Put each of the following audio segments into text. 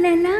na na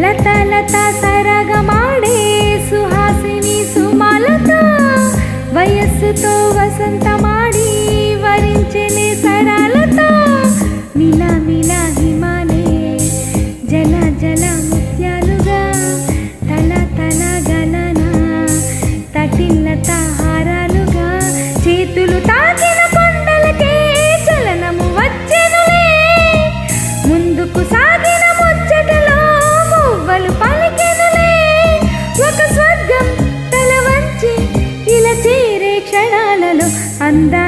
లత లత సరగమాడే సుహాసిని సుమలత వయస్సుతో వసంత banda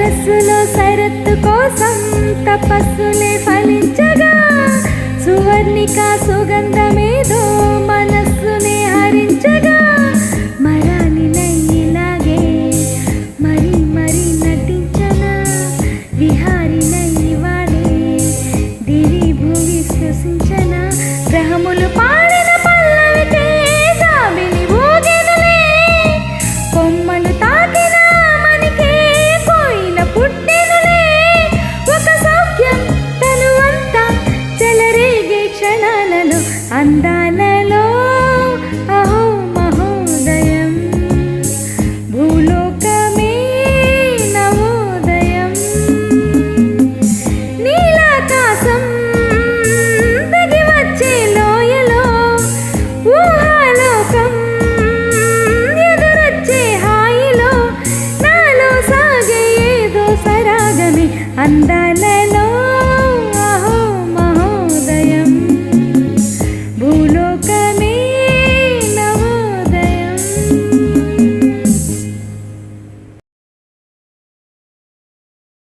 సరస్సులో సరత్తు కోసం తపస్సులో 가슴